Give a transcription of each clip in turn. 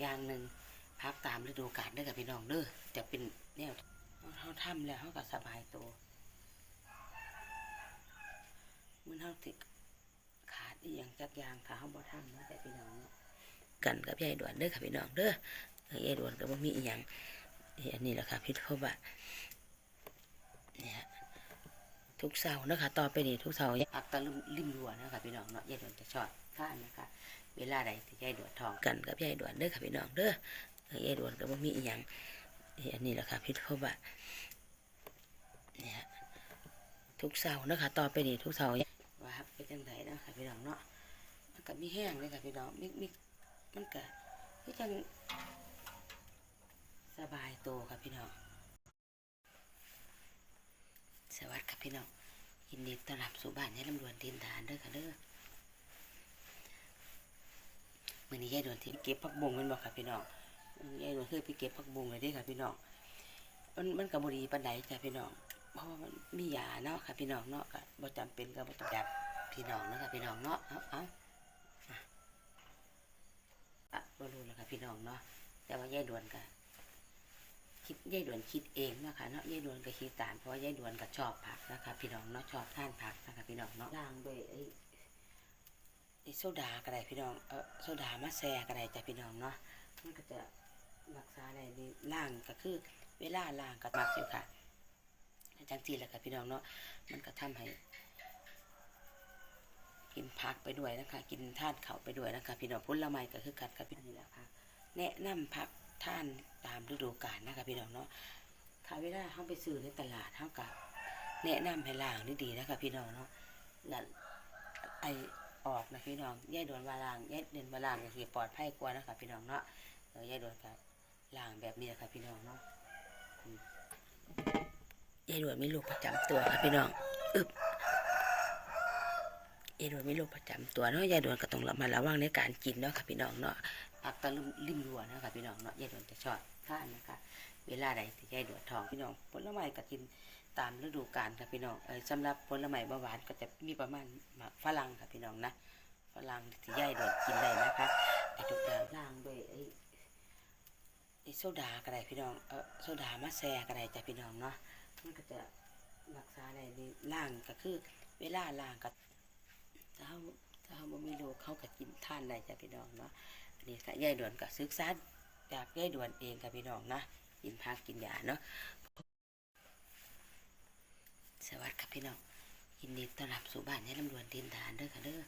อย่างหนึ่งพักตามฤดูกาลเด้กับพี่น้องเด้อจะเป็นแนวเขาทำแล้วเขาก็สบายตัวมันเขาติขาดอีหยังจักอย่างถ้าเขาบ่ทำเนะแต่พี่น้องเนาะกันกับยายด่วนเด้อค่ะพี่น้องเด้อยายด่วนก็บ่มีอีหยังอันนี้แหละค่ะพี่เขาว่าเนี่ยทุกเสาร์นะคะต่อไปนี้ทุกเสาร์อักตะลิมริมรัวนะคะพี่น้องเนาะยายด่วนจะชอดข้านนะคะ เวลาใดที่ยายด่วนทองกันกับยายด่วนเด้อค่ะพี่น้องเด้อเออยายด่วนก็บ่มีอีหยังนี่อันนี้แหละค่ะพี่เขาว่าเนี่ยทุกเสาร์นะคะต่อไปนี้ทุกเสาร์ว่าเป็นจังไดนะคะพี่น้องเนาะมันก็มีแห้งเลยค่ะพี่น้องมีมีมันก็คือจังสบายตัวค่ะพี่น้องสวัสดีครับพี่น้องยินดีต้อนรับสู่บ้านยายลำดวนดินทานเด้อค่ะเด้อ มื่อนี้ยายดวนที่เก็บผักบุ้งมันบอกค่ะพี่น้องยายดวนเคยไปเก็บผักบุ้งเลยด้อค่ะพี่น้องมันมันกับบรีปันไดจ้ะพี่น้องเพราะว่ามันมียาเนาะค่ะพี่น้องเนาะก็บ่จำเป็นก็บ่ต้องจับพี่น้องเนาะค่ะพี่น้องเนาะเอาเอาอะบ่รู้แล้วค่ะพี่น้องเนาะแต่ว่ายายดวนก็คิดยายด่วนคิดเองเนาะคะเนาะยายด่วนก็คิดตามเพราะว่ายายด่วนก็ชอบผักนะคะพี่น้องเนาะชอบทานผักนะคะพี่น้องเนาะล้างด้วยไอ้ ไอ้โซดาก็ได้พี่น้อง เออโซดามาแซ่ก็ได้จ้ะพี่น้องเนาะ มันก็จะรักษาได้ในล้างก็คือ เวลาล้างก็มักอยู่ค่ะจังซี่แหละค่ะพี่น้องเนาะ มันก็ทำให้ กินผักไปด้วยนะคะ กินทานเขาไปด้วยนะคะ พี่น้องผลไม้ก็คือกัดกับพี่นี่แหละค่ะ แนะนำผักท่านตามฤดูกาลนะคะพี่น้องเนาะถ้าเวลาเขาไปซื้อในตลาดเขากับแนะนำให้ล้างดีๆนะคะพี่น้องเนาะแล้วไอ ออกนะพี่น้องแย่ดวนวาลางแย่เดินวาลางก็คือปลอดภัยกว่านะคะพี่น้องเนาะเออแย่ดวนกับล้างแบบนี้นะคะพี่น้องเนาะอืมยายดวนมีโรคประจำตัวค่ะพี่น้องอึบยายดวนมีโรคประจำตัวเนาะยายดวนก็ต้องระมัดระวังในการกินเนาะค่ะพี่น้องเนาะผักตะลุมริมรัวนะคะพี่น้องเนาะยายดวนจะชอบทานนะคะ เวลาใดที่ยายดวนทองพี่น้องผลไม้ก็กิน ตามฤดูกาลค่ะพี่น้องเออสำหรับผลไม้บาหวานก็จะมีประมาณฝรั่งค่ะพี่น้องนะฝรั่งที่ยายดวนกินได้นะคะไอ้ทุกอย่างล้างด้วยไอ้ไอ้โซดาก็ได้พี่น้องเออโซดามาแซ่ก็ได้จ้ะพี่น้องเนาะมันก็จะรักษาได้ในล้างก็คือ เวลาล้างก็ถ้าเขาถ้าเขาบ่มีโรคเขาก็กินท่านได้จ้ะพี่น้องเนาะนี่ค่ะยายด่วนก็ศึกษาจากยายด่วนเองค่ะพี่น้องนะกินพักกินยาเนาะ สวัสดีครับพี่น้องยินดีต้อนรับสู่บ้านยายลำดวนดินทานเด้อค่ะเด้อ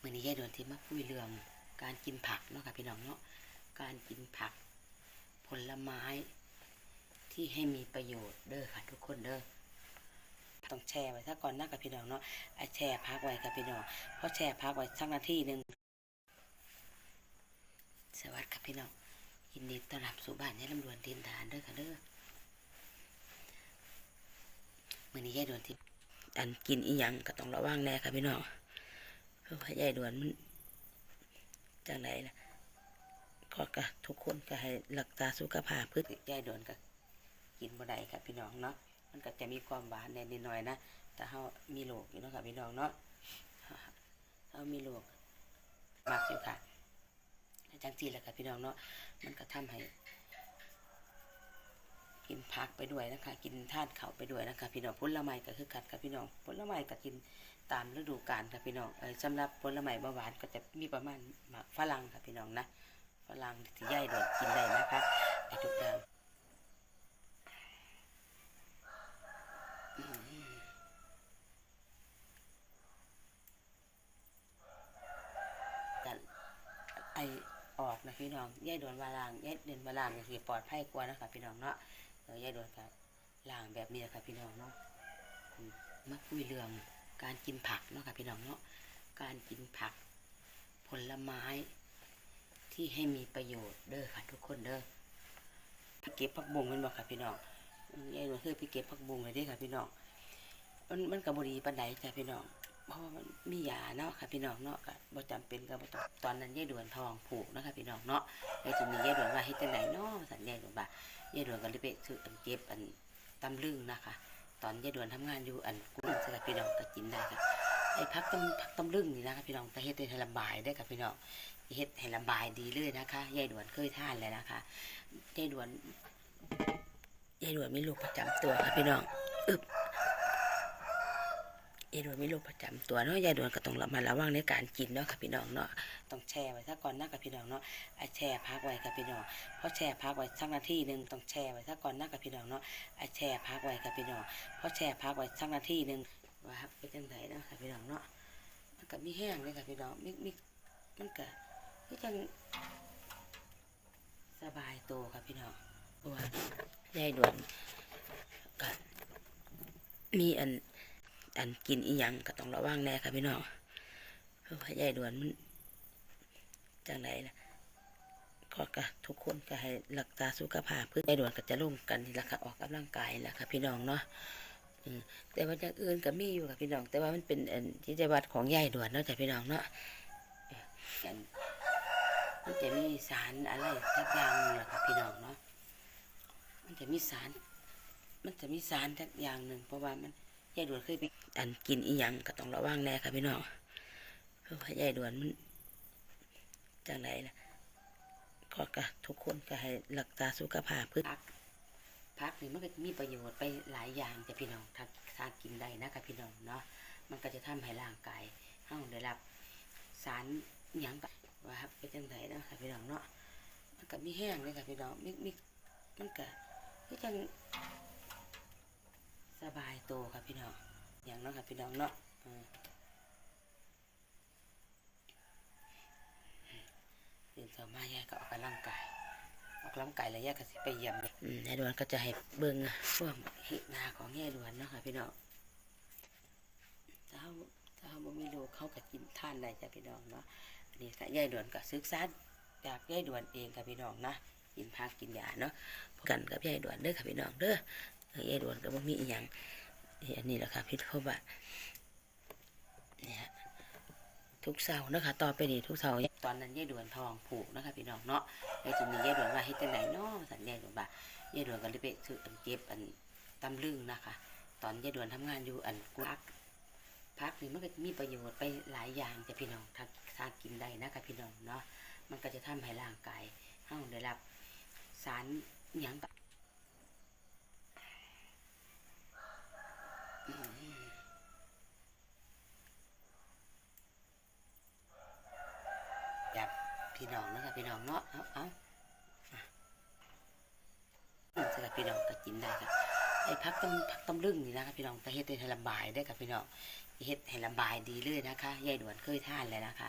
มื่อนี้ยายดวนที่มาคุยเรื่องการกินผักเนาะค่ะพี่น้องเนาะการกินผัก ผลไม้ที่ให้มีประโยชน์เด้อค่ะทุกคนเด้อต้องแช่ไว้ถ้าก่อนหน้ากับพี่น้องเนาะไอแช่พักไว้กับพี่น้องเพราะแช่พักไว้สักนาทีหนึ่งสวัสดีครับพี่น้องยินดีต้อนรับสู่บ้านยายลำดวนดินทานเด้อค่ะเด้อ มือนี้ยายด่วนที่อันกินอีหยังก็ต้องระวังแน่ค่ะพี่น้องเพราะว่ายายด่วนมันจังไรล่ะก็กะทุกคนก็ให้รักษาสุขภาพเพื่อยายด่วนก็กินบ่ได้ค่ะพี่น้องเนาะมันก็จะมีความหวานแน่นิดหน่อยนะแต่เขามีโรคอยู่เนาะค่ะพี่น้องเนาะเขามีโรคมากอยู่ค่ะจังจีแหละค่ะพี่น้องเนาะมันก็ทำให้ กินผักไปด้วยนะคะ กินท่านเขาไปด้วยนะคะ พี่น้องผลไม้ก็คือกัดค่ะพี่น้องผลไม้ก็กินตามฤดูกาลค่ะพี่น้องเออสำหรับผลไม้เบาหวานก็จะมีประมาณมากฝรั่งค่ะพี่น้องนะฝรั่งที่ย่ายโดดกินได้นะคะไอ้ทุกอย่างกันไอออกนะพี่น้องยายโดนวาลางยายเดินวาลางก็คือปลอดภัยกว่านะคะพี่น้องเนาะ เออยายโดนกับล่างแบบนี้นะคะพี่น้องเนาะมาคุยเรื่องการกินผักเนาะค่ะพี่น้องเนาะการกินผัก ผลไม้ที่ให้มีประโยชน์เด้อค่ะทุกคนเด้อไปเก็บผักบุ้งมันบอกค่ะพี่น้องอืมยายโดนเคยไปเก็บผักบุ้งเลยด้ค่ะพี่น้องมันมันกับบรีปันไดจ้ะพี่น้องเพราะว่ามันมียาเนาะค่ะพี่น้องเนาะก็บ่จำเป็นก็บ่ต้อนนั้นยายด่วนทองผูกนะคะพี่น้องเนาะแล้วทีนี้ยายด่วนว่าเฮ็ดจังไดเนาะสันยายด่วนว่า ยายด่วนก็เลยไปซื้ออันเจ็บอันตำลึงนะคะ ตอนยายด่วนทำงานอยู่อันกุ้งสกัดพี่น้องก็กินได้ค่ะไอ้พักตำพักตำลึงนี่นะคะพี่น้องแต่เฮ็ดให้ระบายได้อค่ะพี่น้องเฮ็ดให้ระบายดีเลยนะคะยายด่วนเคยทานเลยนะคะยายด่วนยายด่วนมีลูกประจำตัวค่ะพี่น้องอึบ ยายด่วนมีลูกประจำตัวเนาะยายด่วนก็ต้องระมัดระวังในการกินเนาะค่ะพี่น้องเนาะต้องแช่ไว้ซะก่อนนะค่ะพี่น้องเนาะไอแช่พักไว้ค่ะพี่น้องพอแช่พักไว้สักนาทีหนึ่งต้องแช่ไว้ซะก่อนนะค่ะพี่น้องเนาะไอแช่พักไว้ค่ะพี่น้องพอแช่พักไว้สักนาทีหนึ่งว่าครับเป็นจังไดเนาะค่ะพี่น้องเนาะมันก็มีแห้งเลยค่ะพี่น้องมีมีมันก็คือจังสบายตัวค่ะพี่น้องเพราะว่ายายด่วนก็มีอัน อันกินอีหยังก็ต้องระวังแน่ค่ะพี่น้องเพราะว่ายายด่วนมันจังไรล่ะก็ก็ทุกคนก็ให้รักษาสุขภาพเพื่อยายด่วนก็จะร่วมกันนี่ละค่ะออกกำลังกายแหละค่ะพี่น้องเนาะแต่ว่าอย่างอื่นก็มีอยู่ค่ะพี่น้อง แต่ว่ามันเป็นที่จังหวัดของยายด่วนเนาะจ้ะพี่น้องเนาะเอ่ออันมันจะมีสารอะไรทักอย่างหนึงแหละค่ะพี่น้องเนาะมันจะมีสาร มันจะมีสารทักอย่างหนึ่งเพราะว่ามันายด่วนเคยไปอันกินอีหยังก็ต้องระวังแน่ค่ะพี่น้องเพราะว่ายายด่วนมันจังไรล่ะก็ก็ทุกคนก็ให้รักษาสุขภาพพื่อพักนี่มันก็มีประโยชน์ไปหลายอย่างจ้ะพี่น้องถ้าถ้ากินได้นะคะพี่น้องเนาะมันก็จะทำให้ร่างกายเฮาได้รับสารหย่งแบบว่าครับเป็นจังไดเนาะค่ะพี่น้องเนาะมันก็มีแห้งเลยค่ะพี่น้องมีมีมันก็คือจัง ตัวค่ะพี่น้องอย่างเนาะค่ะพี่น้องเนาะอืมตื่นเช้ามายายก็ออกกำลังกายออกกำลังกายแล้วแยกกันสิไปเยี่ยมเลยอืมยายดวนก็จะให้เบิ่งพวกเห็ดนาของยายดวนเนาะค่ะพี่น้องถ้าเขาถ้าเขาบ่มีลูกเขาก็กินท่านได้จ้ะพี่น้องเนาะอันนี่ค่ะยายดวนก็ศึกษาจากยายดวนเองค่ะพี่น้องนะกินผักกินยาเนาะกันกับยายดวนเด้อค่ะพี่น้องเด้อเออยายดวนก็บ่มีอีหยัง นี่อันนี้แหละค่ะพี่พ่อบ้านเนี่ยทุกเสาร์นะคะต่อไปนี้ทุกเสาร์ตอนนั้นยายด่วนทองผูกนะคะพี่น้องเนาะแล้วทีนี้ยายด่วนว่าเฮ็ดจังไดเนาะสันยาด่วนว่ายายด่วนก็เลยไปซื้ออันเก็บอันตำลึงนะคะ ตอนยายด่วนทำงานอยู่อันกุพักพักนี่มันก็มีประโยชน์ไปหลายอย่างจะพี่น้องถ้าถ้ากินได้นะคะพี่น้องเนาะมันก็จะทำให้ร่างกายเฮาได้รับสารอย่างแบบอืม แบบพี่น้องนะคะพี่น้องเนาะเอาเอาอะอืมสำหรับพี่น้องก็กินได้ค่ะไอ้พักต้มพักต้มลึงนี่นะคะพี่น้องแต่เฮ็ดให้ระบายได้อค่ะพี่น้องเฮ็ดให้ระบายดีเลยนะคะยายด่วนเคยทานแล้วนะคะ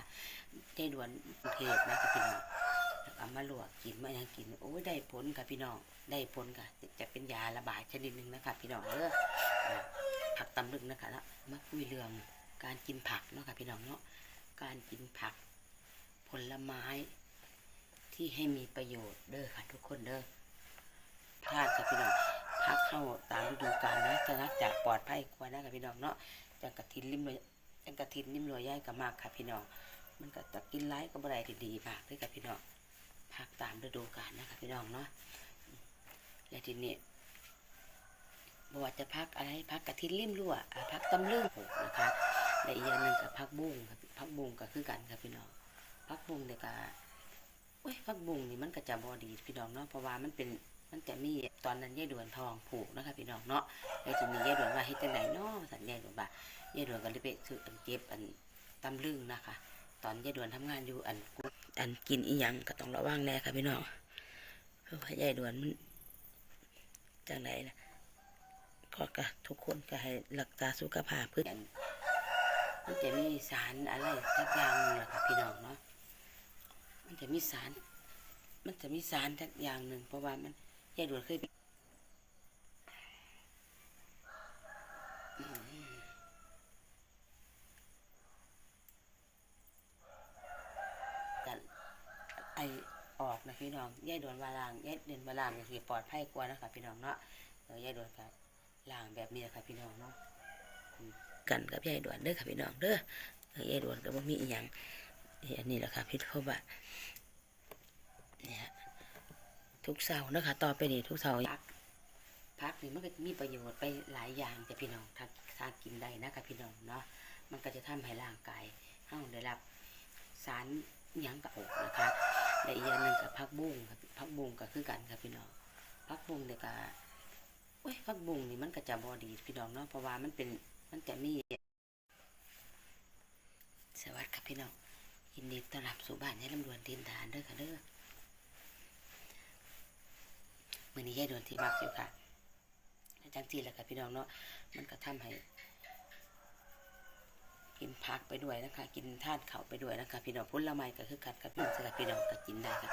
ยายด่วนเทพนะคะพี่น้องเอามาลวกกินมายังกินโอ้ยได้ผลค่ะพี่น้องได้ผลค่ะจะเป็นยาระบายชนิดหนึ่งนะคะพี่น้องเด้ออผักตำลึงนะคะแล้วมาคุยเรื่องการกินผักเนาะค่ะพี่น้องเนาะการกินผักผลไม้ที่ให้มีประโยชน์เด้อค่ะทุกคนเด้อพลาดค่ะพี่น้อง พักเข้าตามฤดูกาลนะจะรักจากปลอดภัยกว่านะค่ะพี่น้องเนาะจากกระถินริมรอยจากกระถินริมรอยย่ายก็มากค่ะพี่น้อง มันก็จะกินไร้ก็บ่ได้ที่ดีมากเลยค่ะพี่น้องพักตามฤดูกาลนะคะพี่น้องเนาะและทีนี้บว่าจะพักอะไรพักกระถินริมรั่วพักตำลึงหกนะคะและอีกอย่างหนึ่งกับพักบุ้งพักบุ้งก็คือกันค่ะพี่น้องพักบุ้งเนี่ยก็เว้ยพักบุ้งนี่มันก็จะบอดีพี่น้องเนาะเพราะว่ามันเป็น มันจะมีตอนนั้นยายด่วนทองผูกนะคะพี่น้องเนาะแล้วทีนี้ยายด่วนว่าเฮ็ดจังไดเนาะสันยายด่วนว่ายายด่วนก็เลยไปซื้ออันเก็บอันตำลึงนะคะ ตอนยายด่วนทำงานอยู่อันกอันกินอีหยังก็ต้องระวังแน่ค่ะพี่น้องเพราะว่ายายด่วนมันจังไดล่ะก็ก็ทุกคนก็ให้รักษาสุขภาพเพื่อมันจะมีสารอะไรทักอย่างหนึงแหละค่ะพี่น้องเนาะมันจะมีสาร มันจะมีสารทักอย่างหนึ่งเพราะว่ามัน ยายด่วนเคยไปอืมกันไอออกนะพี่น้องยายด่วนวาลางยายเดินวาลางก็คือปลอดภัยกว่านะคะพี่น้องเนาะเออยายด่วนก็ล่างแบบนี้แหละค่ะพี่น้องเนาะกันกับยายด่วนเด้อค่ะพี่น้องเด้อยายด่วนก็บ่มีอีหยังอันนี้แหละค่ะพี่พ่อบ้านเนี่ย ทุกเสาร์นะคะ ต่อไปนี้ทุกเสาร์พักพักนี่มันก็มีประโยชน์ไปหลายอย่างจะพี่น้องถ้าถ้ากินได้นะคะพี่น้องเนาะมันก็จะทำให้ร่างกายเฮาได้รับสารยังกระออกนะคะและอีกอย่างหนึ่งกับพักบุ้งครับพักบุ้งก็คือกันครับพี่น้องพักบุ้งเนี่ยก็โอ้ยพักบุ้งนี่มันก็จะบอดีพี่น้องเนาะเพราะว่ามันเป็นมันจะมีสวัสดีครับพี่น้องยินดีต้อนรับสู่บ้านยายลำดวนดินฐานเด้อค่ะเด้อ มือนี้ยายดนที่มากอยู่ค่ะจังจีแล้วค่ะพี่น้องเนาะมันก็ทำให้ กินผักไปด้วยนะคะ กินท่านเขาไปด้วยนะคะ พี่น้องผลไม้ก็คือกัดกับพี่น้องสลับพี่น้องก็กินได้ค่ะ